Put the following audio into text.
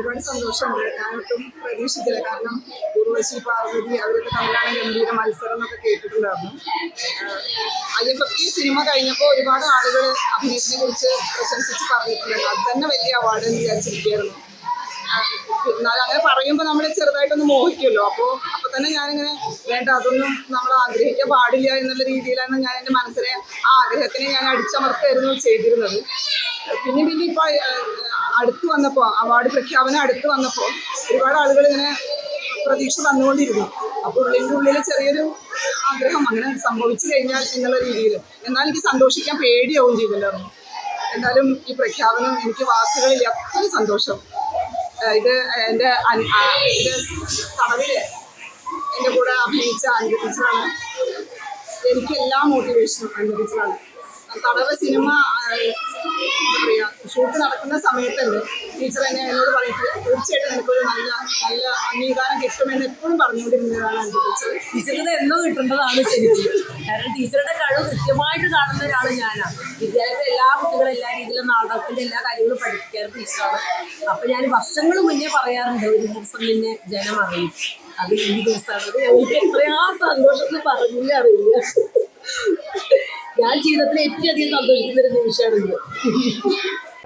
ഒരുപാട് സന്തോഷമുണ്ട്. ഞാനൊട്ടും പ്രതീക്ഷിച്ചില്ല. കാരണം ഉർവശി പാർവതി അവരൊക്കെ തമ്മിലാണ് ഗംഭീര മത്സരം എന്നൊക്കെ കേട്ടിട്ടുണ്ടായിരുന്നു. ഐ എഫ് എഫ് സിനിമ കഴിഞ്ഞപ്പോൾ ഒരുപാട് ആളുകൾ അഭിനയത്തിനെ കുറിച്ച് പ്രശംസിച്ച് പറഞ്ഞിട്ടുണ്ട്. അത് തന്നെ വലിയ അവാർഡ് എന്ന് വിചാരിച്ചിരിക്കുകയായിരുന്നു. എന്നാലും അങ്ങനെ പറയുമ്പോൾ നമ്മൾ ചെറുതായിട്ടൊന്ന് മോഹിക്കുമല്ലോ. അപ്പോൾ അപ്പൊ തന്നെ ഞാനിങ്ങനെ വേണ്ട അതൊന്നും നമ്മൾ ആഗ്രഹിക്കാൻ പാടില്ല എന്നുള്ള രീതിയിലാണ് ഞാൻ എന്റെ മനസ്സിനെ ആ ആഗ്രഹത്തിനെ ഞാൻ അടിച്ചമർത്തായിരുന്നു ചെയ്തിരുന്നത്. പിന്നെ പിന്നെ ഇപ്പൊ അടുത്ത് വന്നപ്പോൾ അവാർഡ് പ്രഖ്യാപനം അടുത്ത് വന്നപ്പോൾ ഒരുപാട് ആളുകൾ ഇങ്ങനെ പ്രതീക്ഷ തന്നുകൊണ്ടിരുന്നു. അപ്പോൾ ഉള്ളിന്റെ ഉള്ളിൽ ചെറിയൊരു ആഗ്രഹം അങ്ങനെ സംഭവിച്ചു കഴിഞ്ഞാൽ എന്നുള്ള രീതിയിൽ എന്നാൽ എനിക്ക് സന്തോഷിക്കാൻ പേടിയാവും ചെയ്തല്ലോ. എന്തായാലും ഈ പ്രഖ്യാപനം എനിക്ക് വാക്കുകളിൽ അത്രയും സന്തോഷം. ഇത് എന്റെ ഇത് തടവിൽ എന്റെ കൂടെ അഭിനയിച്ച ടീച്ചറാണ് എനിക്ക് എല്ലാ മോട്ടിവേഷനും അനുഗ്രഹിച്ചതാണ് തടവ് സിനിമ ഷൂട്ട് നടക്കുന്ന സമയത്തല്ലേ ടീച്ചർ എന്നെ എന്നോട് പറഞ്ഞിട്ട് തീർച്ചയായിട്ടും എനിക്കൊരു നല്ല നല്ല അംഗീകാരം കിട്ടുമെന്ന് എപ്പോഴും പറഞ്ഞുകൊണ്ടിരുന്നതാണ് എന്റെ ടീച്ചർ. ടീച്ചറിന് എന്നോ കിട്ടേണ്ടതാണ് ശരിക്കും. കാരണം ടീച്ചറുടെ കഴിവ് കൃത്യമായിട്ട് കാണുന്ന ഒരാൾ ഞാനാണ് വിദ്യാലയത്തിലെ എല്ലാ കുട്ടികളും എല്ലാ രീതിയിലും നാടകത്തിന്റെ എല്ലാ കാര്യങ്ങളും പഠിപ്പിക്കാറ് ടീച്ചറാണ്. അപ്പൊ ഞാൻ വർഷങ്ങൾ മുന്നേ പറയാറുണ്ട് ഒരു ദിവസം മുന്നേ ജനം അറിയും അത് ഈ ദിവസമാണ്. എനിക്ക് എത്രയാ സന്തോഷത്തിൽ പറഞ്ഞില്ല അറിയില്ല. ഞാൻ ജീവിതത്തിൽ ഏറ്റവും അധികം സന്തോഷിക്കുന്ന ഒരു നിമിഷമാണ് ഇത്